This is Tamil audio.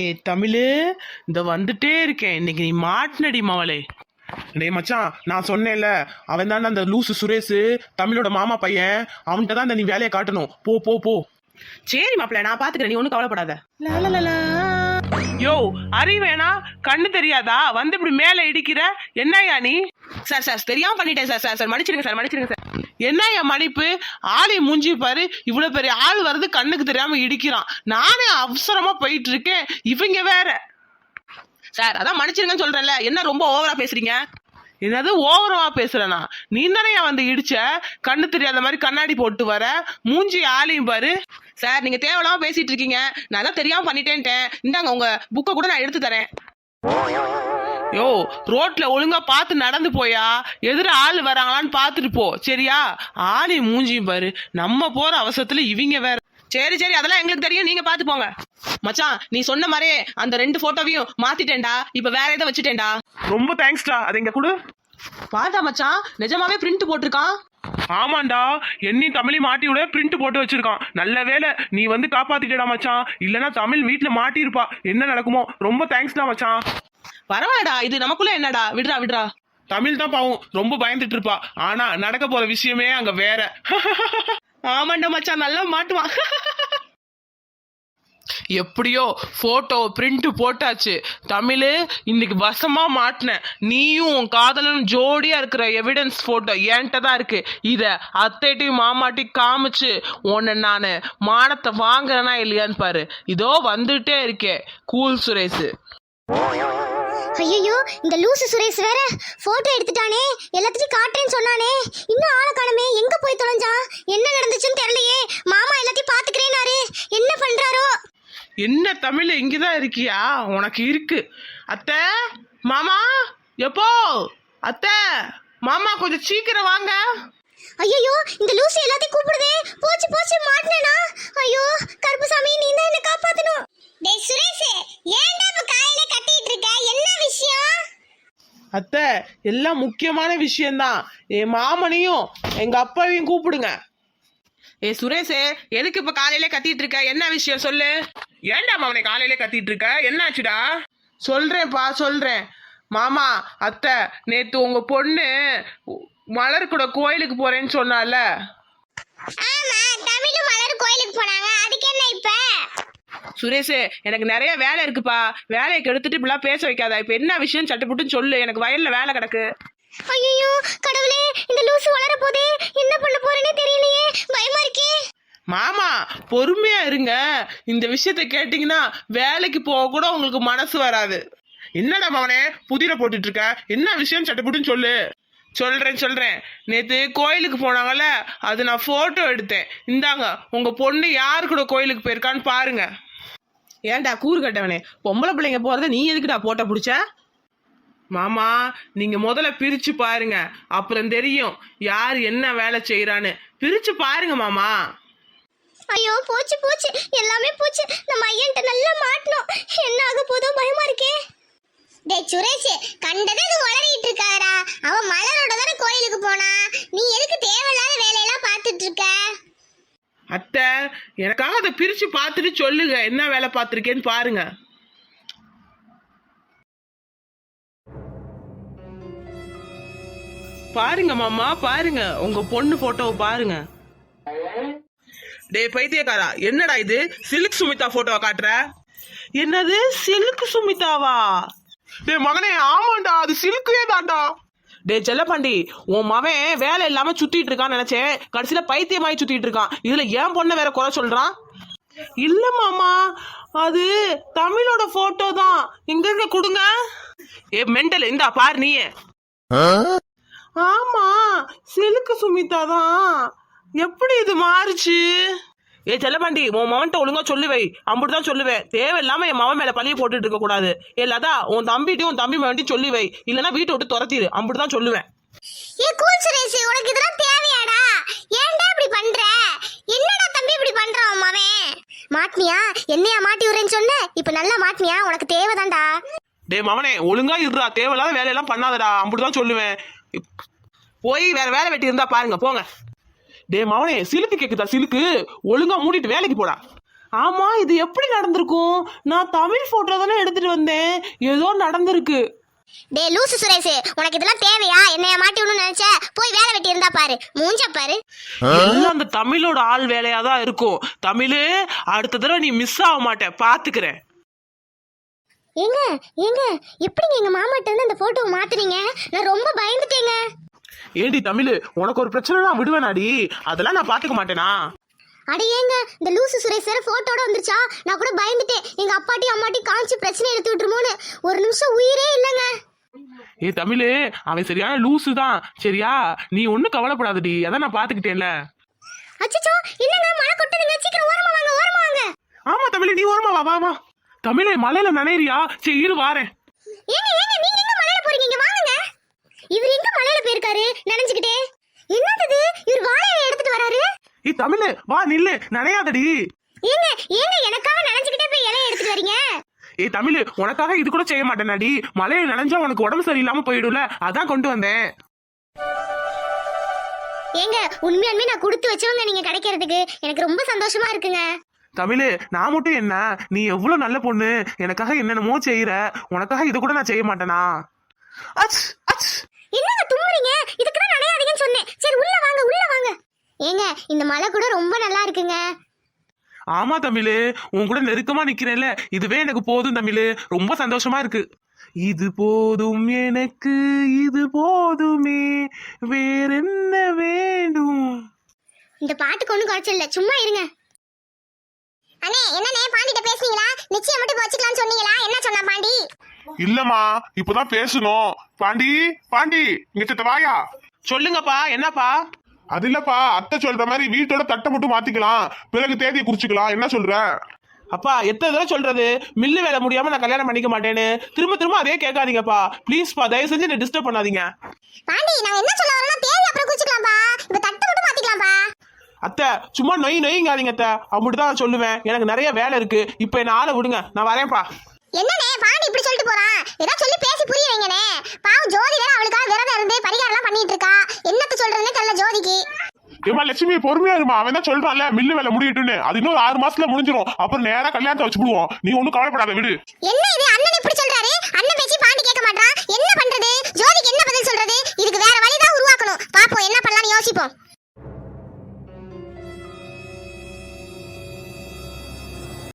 ஏ தமிழு இந்த வந்துட்டே இருக்கேன். இன்னைக்கு நீ மாட்டினடி மவளே. டேய் மச்சான் நான் சொன்னேன்ல அவன் தானே அந்த லூசு சுரேஷ் தமிழோட மாமா பையன் அவன்கிட்ட தான் இந்த நீ வேலையை காட்டணும். போ போ போ. சரி மாப்பிள்ள நான் பாத்துக்கிறேன். நீ ஒன்றும் கவலைப்படாத. யோ அறிவேனா? கண்ணு தெரியாதா? வந்து இப்படி மேலே இடிக்கிற? என்னய்யா நீ? சார் சார் தெரியாம பண்ணிட்டேன் சார் சார் சார் மன்னிச்சிருங்க சார் மன்னிச்சிருங்க சார். என்னய்யா மன்னிப்பு ஆளை மூஞ்சி பாரு. இவ்வளவு பெரிய ஆள் வருது கண்ணுக்கு தெரியாம இடிக்கிறான். நானே அவசரமா போயிட்டு இருக்கேன் இவங்க வேற. சார். அதான் மன்னிச்சிருங்கன்னு சொல்றேன்ல. என்ன ரொம்ப ஓவரா பேசுறீங்க? என்னது ஓவரமா பேசுறனா? நீ தானே வந்து இடிச்ச? கண்ணு தெரியாத மாதிரி கண்ணாடி போட்டு வர. மூஞ்சி ஆளையும் பாரு. சார் நீங்க தேவையில்லாம பேசிட்டு இருக்கீங்க. நான் தான் தெரியாம பண்ணிட்டேன்ட்டேன். இந்தாங்க உங்க புக்கை கூட நான் எடுத்து தரேன். யோ ரோட்ல ஒழுங்கா பார்த்து நடந்து போயா? எதிர ஆள் வராங்களான்னு பார்த்துட்டு போ. சரியா? ஆளையும் மூஞ்சியும் பாரு. நம்ம போற அவசரத்துல இவங்க வேற. சரி சரி அதெல்லாம் எங்களுக்கு தெரியும். நீங்க பாத்து போங்க. மச்சான் நீ சொன்ன மாதிரியே அந்த ரெண்டு போட்டோவையும் மாத்திட்டேன்டா. இப்ப வேற எதை வச்சுட்டேன்டா? ரொம்ப தேங்க்ஸ்டா அதை இங்க கொடு. பாத்தா மச்சான் நிஜமாவே பிரிண்ட் போட்டிருக்கான்? ஆமாண்டா. என்னி தமிழி மாட்டி விட பிரிண்ட் போட்டு வச்சிருக்கான். நல்ல வேலை நீ வந்து காப்பாத்திட்டடா மச்சான். இல்லனா தமிழ் வீட்ல மாட்டியிருப்பா. என்ன நடக்குமோ? ரொம்ப தேங்க்ஸ்டா மச்சான். பரவாயில்லடா இது நமக்குள்ள என்னடா? விடுறா விடுறா. தமிழ் தான் பாவம். ரொம்ப பயந்துட்டு இருப்பா. ஆனா நடக்க போற விஷயமே அங்க வேற. ஆமாண்டா மச்சான் நல்லா மாட்டுவான். எப்படியோ போட்டோ பிரிண்ட் போட்டாச்சு. தமிழ் இன்னைக்கு வசமா மாட்டினேன் நீயும் உன் காதலனும் ஜோடியா இருக்கிற எவிடன்ஸ் போட்டோ என்கிட்ட தான் இருக்கு. இத அத்தைட்டையும் மாமாட்டையும் காமிச்சு உன்னை நான் மானத்தை வாங்குறேனா இல்லையான்னு பாரு. இதோ வந்துட்டே இருக்கேன் கூல் சுரேஷ். ஐயோ இந்த லூசு சுரேஷ் வேற போட்டோ எடுத்துட்டானே. எல்லாத்தையும் காட்டுறேன்னு சொன்னானே. இன்னும் ஆளை காணுமே எங்க போய் தொலைஞ்சான்? என்ன நடந்துச்சுன்னு தெரியலையே. மாமா எல்லாத்தையும் பாத்துக்கிறேனாரு என்ன பண்றாரோ? என்ன தமிழ் இங்கதான் இருக்கியா? உனக்கு இருக்கு. அத்தை மாமா எப்போ? அத்தை மாமா கொஞ்சம் சீக்கிரம் வாங்க. ஐயோ இந்த லூசு எல்லாத்தையும் கூப்பிடுதே. போச்சு போச்சு மாட்டினேனா? ஐயோ கருப்புசாமி நீ தான் என்ன காப்பாத்தணும். டேய் சுரேஷ் ஏன்டா இப்ப காலையில கத்திட்டு இருக்க? என்ன விஷயம்? அத்தை எல்லாம் முக்கியமான விஷயம்தான். என் மாமனையும் எங்க அப்பாவையும் கூப்பிடுங்க. ஏ சுரேஷ் எதுக்கு இப்ப காலையில கத்திட்டு இருக்க? என்ன விஷயம் சொல்லு. ஏன்டா மாமனை காலையிலே கத்திட்டு இருக்க? என்னாச்சுடா? சொல்றேன்ப்பா சொல்றேன். மாமா அத்தை நேத்து உங்க பொண்ணு மலர் கூட கோயிலுக்கு போறேன்னு சொன்னால. ஆமா தமிழும் மலர் கோயிலுக்கு போனாங்க. அதுக்கு என்ன இப்ப? சுரேஷ் எனக்கு நிறைய வேலை இருக்குப்பா. வேலையை கெடுத்துட்டு இப்படிலாம் பேச வைக்காத. இப்ப என்ன விஷயம் சட்டுப்புட்டுன்னு சொல்லு. எனக்கு வயல்ல வேலை கிடக்கு. ஐயோ கடவுளே இந்த லூசு வளர போதே என்ன பண்ண போறேனே தெரியலையே. பயமா இருக்கே. மாமா பொறுமையா இருங்க. இந்த விஷயத்த கேட்டீங்கன்னா வேலைக்கு போக கூட உங்களுக்கு மனசு வராது. என்னடா மவனே புதிர போட்டுட்டு இருக்க? என்ன விஷயம் சட்டுப்புட்டுன்னு சொல்லு. சொல்றேன் சொல்றேன். நேத்து கோயிலுக்கு போனாங்கல்ல அது நான் போட்டோ எடுத்தேன். இந்தாங்க உங்க பொண்ணு யாரு கூட கோயிலுக்கு போயிருக்கான்னு பாருங்க. ஏன்டா கூறு கட்டவனே? பொம்பளை பிள்ளைங்க போறத நீ எதுக்குடா போட்ட புடிச்ச? மாமா நீங்க முதல்ல பிரிச்சு பாருங்க. அப்புறம் தெரியும் யார் என்ன வேலை செய்யறான்னு பிரிச்சு பாருங்க மாமா. ஐயோ போச்சு போச்சு. எல்லாமே போச்சு. நம்ம ஐயன்ட்ட நல்லா மாட்டணும். என்ன ஆக போதோ பயமா இருக்கே. டேய் சுரேஷ் கண்டதை இது உளறிட்டு இருக்காரா அவன் மலரோட தானே கோயிலுக்கு போனா நீ எதுக்கு தேவையில்லாத வேலையெல்லாம் பார்த்துட்டு இருக்க? அத்தை எனக்காக அதை பிரித்து பார்த்துட்டு சொல்லுங்க. என்ன வேலை பார்த்துருக்கேன்னு பாருங்க. பாருங்க மாமா பாருங்க. உங்க பொண்ணு போட்டோவை பாருங்க. டேய் பைத்தியக்காரா என்னடா இது? சில்க் சுமிதா போட்டோவை காட்டுற? என்னது? சில்க் சுமிதாவா? டே மகனே ஆமாண்டா அது சில்கே தாண்டா டேய் செல்லப்பாண்டி உன் மவன் வேலை இல்லாம சுத்திட்டு இருக்கான்னு நினைச்சேன். கடைசியில பைத்தியமாயி சுத்திட்டு இருக்கான். இதுல ஏன் பொண்ணை வேற குறை சொல்றான்? இல்ல மாமா அது தமிழோட போட்டோ தான். எங்க இருக்க கொடுங்க. ஏ மெண்டல் இந்தா பாரு நீயே. ஆமா சிலுக்கு சுமிதா தான் எப்படி இது மாறுச்சு? ஏ செல்லப்பாண்டி உன் மவன்ட்ட ஒழுங்கா சொல்லு வை. அப்படிதான் சொல்லுவேன். தேவையில்லாம என் மவன் மேல பழிய போட்டுட்டு இருக்க கூடாது. ஏ லதா உன் தம்பிட்டையும் உன் தம்பி மகன்ட்டையும் சொல்லி வை. இல்லைன்னா வீட்டை விட்டு துரத்திடு அப்படிதான் சொல்லுவேன். ஏ கூல் சுரேஷ் உனக்கு இதெல்லாம் தேவையாடா? ஏன்டா இப்படி பண்ற? என்னடா தம்பி இப்படி பண்றான் உன் மவன் மாட்டினியா என்னையா மாட்டி விடுறேன்னு சொன்ன? இப்ப நல்லா மாட்டினியா உனக்கு தேவைதான்டா. டேய் மவனே ஒழுங்கா இருடா. தேவையில்லாத வேலையெல்லாம் பண்ணாதடா. அப்படிதான் சொல்லுவேன். போய் வேற வேலை வெட்டி இருந்தா பாருங்க. போங்க. டேய் மவனே சிலுக்கு கேக்குதா சிலுக்கு? ஒழுங்கா மூடிட்டு வேலைக்கு போடா. ஆமா இது எப்படி நடந்திருக்கும்? நான் தமிழ் போட்டோ தானே எடுத்துட்டு வந்தேன். ஏதோ நடந்திருக்கு. டே லூசு சுரேஷ் உனக்கு இதெல்லாம் தேவையா? என்னைய மாட்டி விடணும்னு நினைச்ச? போய் வேலை வெட்டி இருந்தா பாரு. மூஞ்ச பாரு. எல்லாம் அந்த தமிழோட ஆள் வேலையா தான் இருக்கும். தமிழ் அடுத்த தடவை நீ மிஸ் ஆக மாட்ட. பாத்துக்கிறேன். ஏங்க ஏங்க எப்படிங்க எங்க மாமாட்ட இருந்து அந்த போட்டோவை மாத்துனீங்க? நான் ரொம்ப பயந்துட்டேங்க. ஏடி தமிழ் உனக்கு ஒரு பிரச்சனை நான் விடுவேனாடி. அதெல்லாம் நான் பாத்துக்க மாட்டேனா? அட ஏங்க இந்த லூசு சுரேஷ் சார் போட்டோட வந்துருச்சா? நான் கூட பயந்துட்டேன். எங்க அப்பாட்டி அம்மாட்டி காமிச்சு பிரச்சனை எடுத்து விட்டுருமோன்னு. ஒரு நிமிஷம் உயிரே இல்லைங்க. ஏ தமிழ் அவன் சரியான லூசு தான் சரியா? நீ ஒன்னும் கவலைப்படாதடி. அதான் நான் பாத்துக்கிட்டேன்ல. அச்சச்சோ என்னங்க மழை கொட்டுதுங்க. சீக்கிரம் ஓரமா வாங்க ஓரமா வாங்க. ஆமா தமிழ் நீ ஓரமா வா வா வா. தமிழே மலையில நனையிறியா? சரி இரு வாரேன் ஏங்க ஏங்க நீங்க எங்க மலையில போறீங்க இங்க வாங்குங்க இவர் எங்க மலையில போயிருக்காரு? நினைச்சுக்கிட்டே என்னது? இவர் வாழையை எடுத்துட்டு வராரு? ஏ தமிழ் வா நில்லு. நனையாதடி. ஏங்க ஏங்க எனக்காக நினைச்சுக்கிட்டே போய் இலையை எடுத்துட்டு வரீங்க? ஏ தமிழ் உனக்காக இது கூட செய்ய மாட்டேனாடி. மலையில நனைஞ்சா உனக்கு உடம்பு சரியில்லாம போயிடும்ல? அதான் கொண்டு வந்தேன். ஏங்க உண்மையாலுமே நான் கொடுத்து வச்சவங்க நீங்க கிடைக்கிறதுக்கு எனக்கு ரொம்ப சந்தோஷமா இருக்குங்க. தமிழ் நான் மட்டும் என்ன? நீ எவ்வளவு நல்ல பொண்ணு. எனக்காக என்னென்னமோ செய்யற உனக்காக இது கூட நான் செய்ய மாட்டேனா? அச்! தும்முறீங்க? இதுக்கு தான் நனையாதீங்கன்னு சொன்னேன். சரி உள்ள வாங்க உள்ள வாங்க. ஏங்க இந்த மலை கூட ரொம்ப நல்லா இருக்குங்க. ஆமா தமிழ் உன் கூட நெருக்கமா நிக்கிறேன்ல. இதுவே எனக்கு போதும் தமிழ். ரொம்ப சந்தோஷமா இருக்கு. இது போதும் எனக்கு இது போதுமே. வேறென்ன வேண்டும்? இந்த பாட்டுக்கு ஒன்றும் குறைச்சல் இல்லை. சும்மா இருங்க. அண்ணே என்னண்ணே பாண்டிட்ட பேசுனீங்களா? நிச்சயம் மட்டும் வச்சுக்கலாம்னு சொன்னீங்களா? என்ன சொன்னா பாண்டி? இல்லம்மா இப்பதான் பேசணும். பாண்டி பாண்டி இங்க சித்த வாயா. சொல்லுங்கப்பா என்னப்பா? அது இல்லப்பா அத்தை சொல்ற மாதிரி வீட்டோட தட்டை மட்டும் மாத்திக்கலாம். பிறகு தேதியை குறிச்சுக்கலாம். என்ன சொல்ற? அப்பா எத்தனை தடவை சொல்றது? மில்லு வேலை முடியாம நான் கல்யாணம் பண்ணிக்க மாட்டேன்னு. திரும்ப திரும்ப அதே கேட்காதீங்கப்பா. ப்ளீஸ்ப்பா தயவு செஞ்சு என்ன டிஸ்டர்ப் பண்ணாதீங்க. பாண்டி நாங்க என்ன சொல்ல வரோம்னா தேதி அப்புறம் குறிச்சுக்கலாம்பா இப்ப தட்டு மட்டும் மாத்திக்கலாம்பா அத்தை சும்மா நொய் நொய்ங்காதீங்க அத்தை. அப்படிதான் நான் சொல்லுவேன். எனக்கு நிறைய வேலை இருக்கு. இப்போ என்ன ஆளை விடுங்க. நான் வரேன்ப்பா. என்னண்ணே பாண்டி இப்படி சொல்லிட்டு போறான் ஏதாவது சொல்லி பேசி புரிய வைங்கண்ணே. பாவம் ஜோதி வேற அவளுக்காக விரதம் இருந்து பரிகாரம் எல்லாம் பண்ணிட்டு இருக்கா. என்னத்த சொல்றதுன்னே தெரியல ஜோதிக்கு. ஏமா லட்சுமி பொறுமையா இருமா அவன் தான் சொல்றான்ல மில்லு வேலை முடியட்டுன்னு அது இன்னொரு ஆறு மாசத்துல முடிஞ்சிரும். அப்புறம் நேரா கல்யாணத்தை வச்சுடுவோம் நீ ஒன்னும் கவலைப்படாத விடு. என்ன இது? அண்ணன் இப்படி சொல்றாரு? அண்ணன் பேச்சு பாண்டி கேட்க மாட்டான் என்ன பண்றது? ஜோதிக்கு என்ன பதில் சொல்றது? இதுக்கு வேற வழிதான் உருவாக்கணும். பாப்போம் என்ன பண்ணலாம்னு யோசிப்போம்.